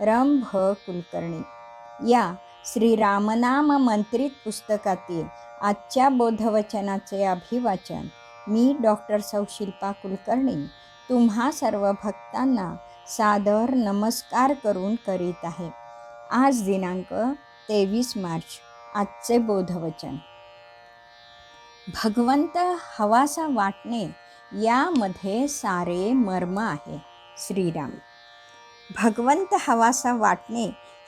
रम भ कुलकर्णी. या श्री रामनाम मंत्रित पुस्तकातील आजच्या बोधवचनाचे अभिवाचन मी डॉक्टर सौ शिल्पा कुलकर्णी तुम्हा सर्व भक्तांना सादर नमस्कार करून करीत आहे. आज दिनांक तेवीस मार्च आजचे बोधवचन. भगवंत हवासा वाटणे यामध्ये सारे मर्म आहे. श्रीराम. भगवंत हवासा वाटणे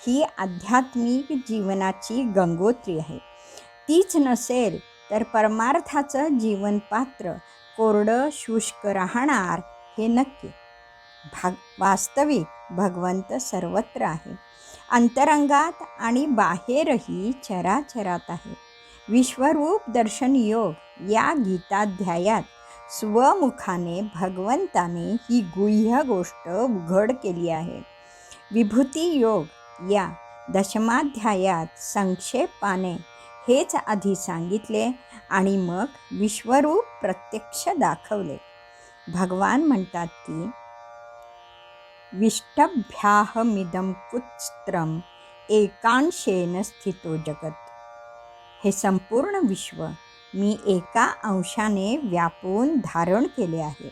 ही आध्यात्मिक जीवनाची गंगोत्री आहे. तीच नसेल तर परमार्थाचं जीवनपात्र कोरडं शुष्क राहणार हे नक्की. भाग वास्तविक भगवंत सर्वत्र आहे. अंतरंगात आणि बाहेरही चराचरात आहे. विश्वरूप दर्शन योग या गीताध्यायात स्वमुखाने भगवंताने ही गुह्य गोष्ट उघड केली आहे. विभूती योग या दशमाध्यायात संक्षेपाने हेच आधी सांगितले आणि मग विश्वरूप प्रत्यक्ष दाखवले. भगवान म्हणतात की विष्टभ्याहमिदं कुत्स्त्रम एकांशेन स्थितो जगत. हे संपूर्ण विश्व मी एका अंशाने व्यापून धारण केले आहे.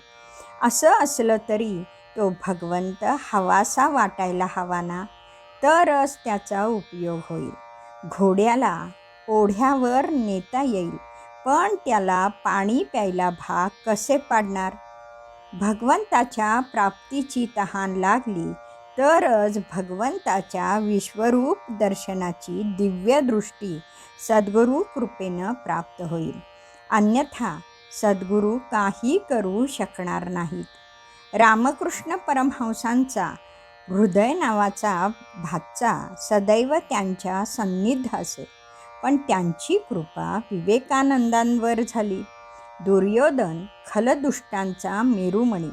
असं असलं तरी तो भगवंत हवासा वाटायला हवा ना तरच त्याचा उपयोग होईल. घोड्याला ओढ्यावर नेता येईल पण त्याला पाणी प्यायला भाग कसे पाडणार? भगवंताच्या प्राप्तीची तहान लागली तरच भगवंताच्या विश्वरूप दर्शनाची दिव्यदृष्टी सद्गुरू कृपेनं प्राप्त होईल. अन्यथा सद्गुरू काही करू शकणार नाहीत. रामकृष्ण परमहंसांचा हृदय नावाचा भाचा सदैव त्यांच्या सन्निध असे. पण त्यांची कृपा विवेकानंदांवर झाली. दुर्योधन खलदुष्टांचा मेरुमणी.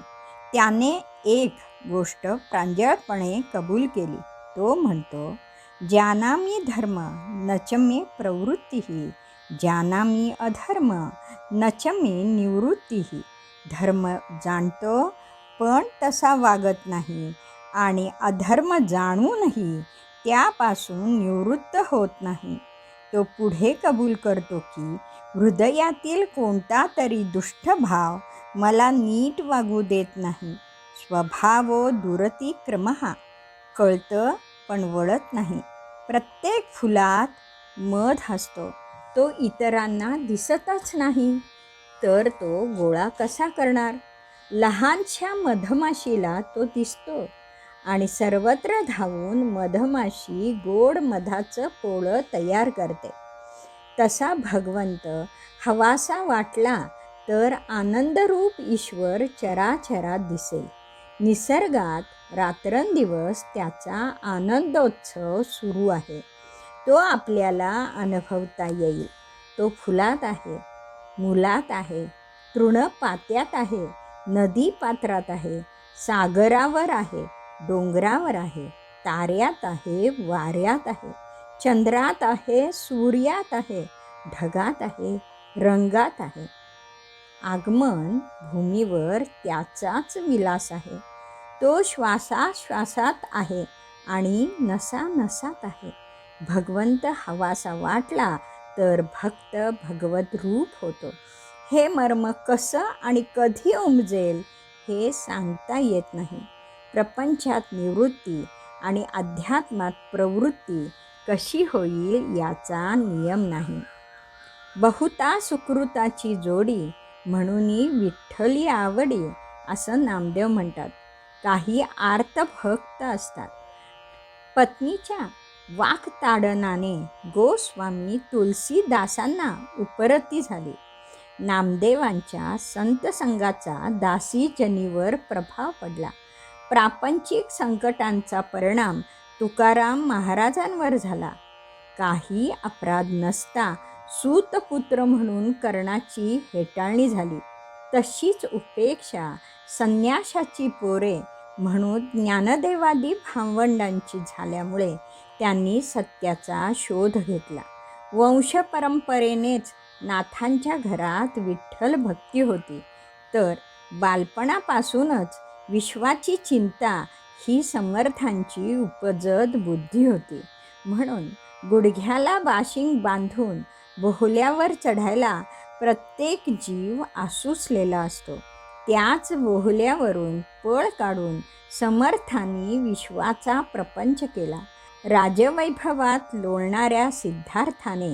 त्याने एक गोष्ट प्रांजळपणे कबूल केली. तो म्हणतो जानामी धर्म नच मे प्रवृत्तीही जानामी अधर्म नच मे निवृत्तीही धर्म जाणतो पण तसा वागत नाही आणि अधर्म जाणूनही त्यापासून निवृत्त होत नाही. तो पुढे कबूल करतो की हृदयातील कोणता तरी दुष्ट भाव मला नीट वागू देत नाही. स्वभावो दुरतिक्रमहा कळतं पण वळत नाही. प्रत्येक फुलात मध असतो. तो इतरांना दिसतच नाही. तर तो गोळा कसा करणार? लहानशा मधमाशीला तो दिसतो आणि सर्वत्र धावून मधमाशी गोड मधाचं पोळं तयार करते. तसा भगवंत हवासा वाटला तर आनंदरूप ईश्वर चराचरात दिसेल. निसर्गात रात्रंदिवस त्याचा आनंदोत्सव सुरू आहे. तो आपल्याला अनुभवता येईल. तो फुलात आहे मुलात आहे तृणपात्यात आहे नदी पात्रात आहे सागरावर आहे डोंगरावर आहे ताऱ्यात आहे वाऱ्यात आहे चंद्रात आहे सूर्यात आहे ढगात आहे रंगात आहे आगमन भूमीवर त्याचाच विलास आहे. तो श्वासाश्वासात आहे आणि नसा नसात आहे. भगवंत हवासा वाटला तर भक्त भगवत रूप होतो. हे मर्म कसं आणि कधी उमजेल हे सांगता येत नाही. प्रपंचात निवृत्ती आणि अध्यात्मात प्रवृत्ती कशी होईल याचा नियम नाही. बहुता सुकृताची जोडी म्हणूनही विठ्ठली आवडी असं नामदेव म्हणतात. काही आर्तभक्त असतात. पत्नीच्या वाकताडनाने गोस्वामी तुलसीदासांना उपरती झाली. नामदेवांच्या संत संघाचा दासीजनीवर प्रभाव पडला. प्रापंचिक संकटांचा परिणाम तुकाराम महाराजांवर झाला. काही अपराध नसता सूतपुत्र म्हणून कर्णाची हेटाळणी झाली. तशीच उपेक्षा संन्याशाची पोरे म्हणून ज्ञानदेवादी भावंडांची झाल्यामुळे त्यांनी सत्याचा शोध घेतला. वंशपरंपरेनेच नाथांच्या घरात विठ्ठल भक्ती होती. तर बालपणापासूनच विश्वाची चिंता ही समर्थांची उपजत बुद्धी होती. म्हणून गुडघ्याला बाशिंग बांधून बोहल्यावर चढायला प्रत्येक जीव आसुसलेला असतो. त्याच बोहल्यावरून पळ काढून समर्थांनी विश्वाचा प्रपंच केला. राजवैभवात लोळणाऱ्या सिद्धार्थाने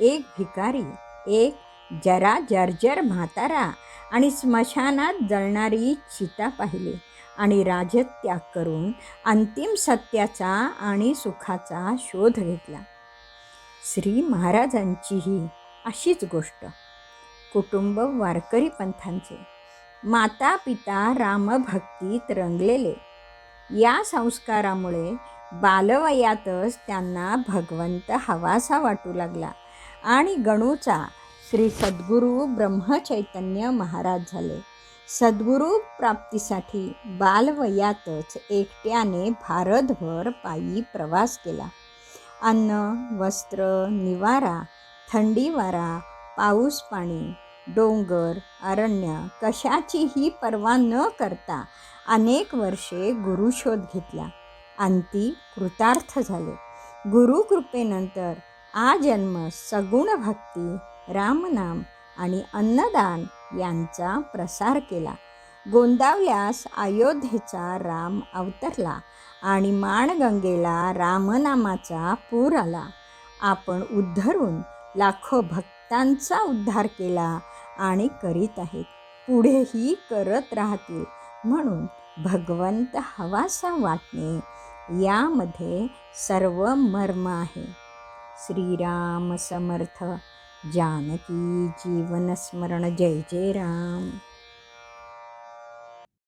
एक भिकारी एक जरा जर्जर म्हातारा आणि स्मशानात जळणारी चिता पाहिली आणि राजत्याग करून अंतिम सत्याचा आणि सुखाचा शोध घेतला. श्री महाराजांचीही अशीच गोष्ट. कुटुंब वारकरी पंथांचे. माता पिता रामभक्तीत रंगलेले. या संस्कारामुळे बालवयातच त्यांना भगवंत हवासा वाटू लागला आणि गणूचा श्री सद्गुरू ब्रह्मचैतन्य महाराज झाले. सद्गुरू प्राप्तीसाठी बालवयातच एकट्याने भारतभर पायी प्रवास केला. अन्न वस्त्र निवारा थंडी वारा पाऊस पाणी डोंगर अरण्य कशाचीही पर्वा न करता अनेक वर्षे गुरुशोध घेतला. अंती कृतार्थ झाले. गुरुकृपेनंतर आजन्म सगुण भक्ती रामनाम आणि अन्नदान यांचा प्रसार केला. गोंदावल्यास अयोध्येचा राम अवतरला आणि माणगंगेला रामनामाचा पूर आला. आपण उद्धरून लाखो भक्तांचा उद्धार केला आणि करीत आहेत. पुढेही करत राहतील म्हणून भगवंत हवासा वाटणे यामध्ये सर्व मर्म आहे. श्रीराम समर्थ. जानकी जीवनस्मरण जय जय राम.